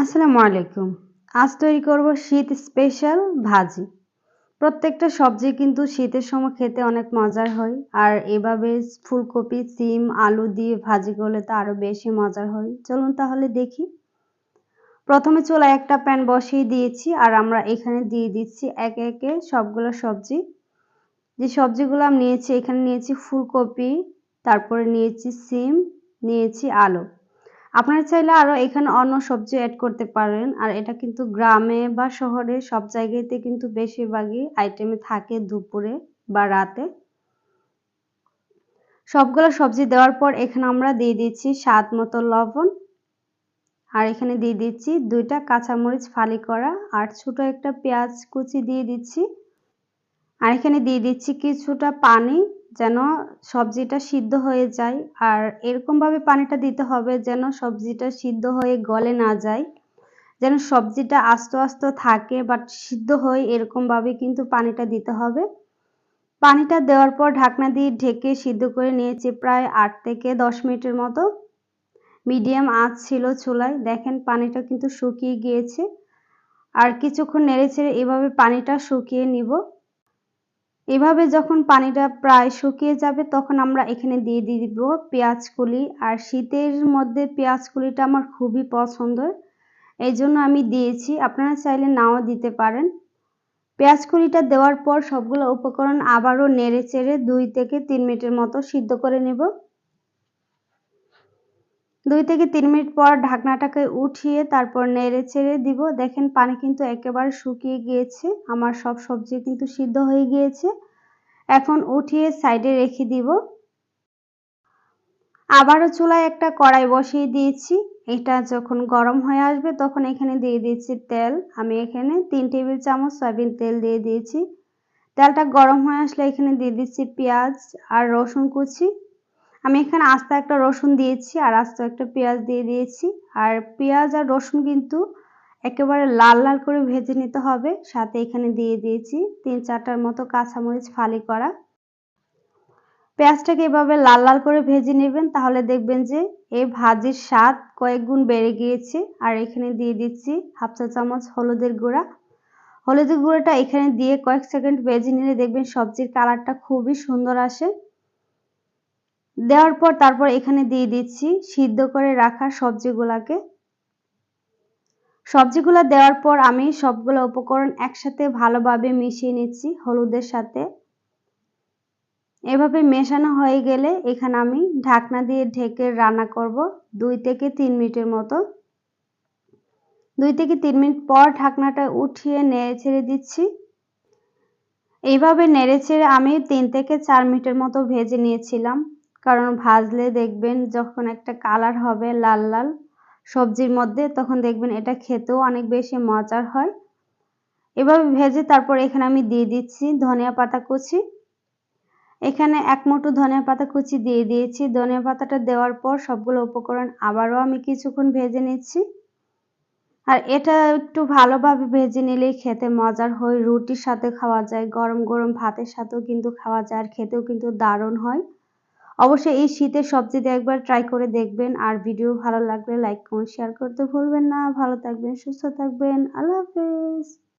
আসসালামু আলাইকুম। আজ তৈরি করব শীত স্পেশাল ভাজি। প্রত্যেকটা সবজি কিন্তু শীতের সময় খেতে অনেক মজার হয়। আর এভাবে ফুলকপি, সিম, আলু দিয়ে ভাজি করলে তো আরও বেশি মজার হয়। চলুন তাহলে দেখি। প্রথমে চুলায় একটা প্যান বসিয়ে দিয়েছি আর আমরা এখানে দিয়ে দিচ্ছি একে একে সবগুলো সবজি। যে সবজিগুলো আমি নিয়েছি, এখানে নিয়েছি ফুলকপি, তারপরে নিয়েছি সিম, নিয়েছি আলু। আপনারা চাইলে আরও এখানে অন্য সবজি অ্যাড করতে পারেন। আর এটা কিন্তু গ্রামে বা শহরে সব জায়গাতে কিন্তু বেশিরভাগই আইটেমে থাকে দুপুরে বা রাতে। সবগুলো সবজি দেওয়ার পর এখানে আমরা দিয়ে দিচ্ছি স্বাদ মতো লবণ। আর এখানে দিয়ে দিচ্ছি দুইটা কাঁচামরিচ ফালি করা আর ছোট একটা পেঁয়াজ কুচি দিয়ে দিচ্ছি। আর এখানে দিয়ে দিচ্ছি কিছুটা পানি যেন সবজিটা সিদ্ধ হয়ে যায় আর এরকমভাবে পানিটা দিতে হবে যেন সবজিটা সিদ্ধ হয়ে গলে না যায়। যেন সবজিটা আস্তে আস্তে থাকে বাট সিদ্ধ হয়ে এরকমভাবে কিন্তু পানিটা দিতে হবে। পানিটা দেওয়ার পর ঢাকনা দিয়ে ঢেকে সিদ্ধ করে নিয়েছি প্রায় আট থেকে দশ মিনিটের মতো। মিডিয়াম আঁচ ছিল চুলায়। দেখেন পানিটা কিন্তু শুকিয়ে গিয়েছে। আর কিছুক্ষণ নেড়ে ছেড়ে এভাবে পানিটা শুকিয়ে নিব। এভাবে যখন পানিটা প্রায় শুকিয়ে যাবে, তখন আমরা এখানে দিয়ে দিয়ে দিব পেঁয়াজ কুলি। আর শীতের মধ্যে পেঁয়াজ কুলিটা আমার খুবই পছন্দের। এই জন্য আমি দিয়েছি। আপনারা চাইলে নাও দিতে পারেন। পেঁয়াজ কুলিটা দেওয়ার পর সবগুলো উপকরণ আবারও নেড়ে চেড়ে দুই থেকে তিন মিনিটের মতো সিদ্ধ করে নেব। দুই থেকে তিন মিনিট পর ঢাকনাটাকে উঠিয়ে তারপর নেড়ে চেড়ে দিব। দেখেন পানি কিন্তু একেবারে শুকিয়ে গিয়েছে। আমার সব সবজি কিন্তু সিদ্ধ হয়ে গিয়েছে। এখন উঠিয়ে সাইডে রেখে দিব। আবারও চুলায় একটা কড়াই বসিয়ে দিয়েছি। এটা যখন গরম হয়ে আসবে তখন এখানে দিয়ে দিয়েছি তেল। আমি এখানে তিন টেবিল চামচ সয়াবিন তেল দিয়ে দিয়েছি। তেলটা গরম হয়ে আসলে এখানে দিয়ে দিচ্ছি পেঁয়াজ আর রসুন কুচি। আমি এখানে আস্তে একটা রসুন দিয়েছি আর আস্ত একটা পেঁয়াজ দিয়ে দিয়েছি। আর পেঁয়াজ আর রসুন কিন্তু একেবারে লাল লাল করে ভেজে নিতে হবে। সাথে এখানে দিয়ে দিয়েছি তিন চারটার মতো কাঁচামরিচ ফালি করা। পেঁয়াজটাকে এভাবে লাল লাল করে ভেজে নেবেন, তাহলে দেখবেন যে এই ভাজির স্বাদ কয়েক গুণ বেড়ে গিয়েছে। আর এখানে দিয়ে দিচ্ছি হাফ চা চামচ হলুদের গুঁড়া। হলুদের গুঁড়োটা এখানে দিয়ে কয়েক সেকেন্ড ভেজে নিলে দেখবেন সবজির কালারটা খুবই সুন্দর আসে। দেওয়ার পর তারপর এখানে দিয়ে দিচ্ছি সিদ্ধ করে রাখা সবজিগুলাকে। সবজিগুলো দেওয়ার পর আমি সবগুলো উপকরণ একসাথে ভালোভাবে মিশিয়ে নিচ্ছি হলুদের সাথে। এভাবে মেশানো হয়ে গেলে এখানে আমি ঢাকনা দিয়ে ঢেকে রান্না করব দুই থেকে তিন মিনিটের মতো। দুই থেকে তিন মিনিট পর ঢাকনাটা উঠিয়ে নেড়ে ছেড়ে দিচ্ছি। এইভাবে নেড়ে ছেড়ে আমি তিন থেকে চার মিনিটের মতো ভেজে নিয়েছিলাম। কারণ ভাজলে দেখবেন যখন একটা কালার হবে লাল লাল সবজির মধ্যে, তখন দেখবেন এটা খেতেও অনেক বেশি মজার হয়। এভাবে ভেজে তারপর এখানে আমি দিয়ে দিচ্ছি ধনিয়া পাতা কুচি। এখানে এক মুঠো ধনিয়া পাতা কুচি দিয়ে দিয়েছি। ধনিয়া পাতাটা দেওয়ার পর সবগুলো উপকরণ আবারও আমি কিছুক্ষণ ভেজে নিচ্ছি। আর এটা একটু ভালোভাবে ভেজে নিলেই খেতে মজার হয়। রুটির সাথে খাওয়া যায়, গরম গরম ভাতের সাথেও কিন্তু খাওয়া যায় আর খেতেও কিন্তু দারুণ হয়। অবশ্যই এই শীতে সব সবজিতে একবার ট্রাই করে দেখবেন। আর ভিডিও ভালো লাগলে লাইক কমেন্ট শেয়ার করতে ভুলবেন না। ভালো থাকবেন, সুস্থ থাকবেন। আল্লাহ হাফেজ।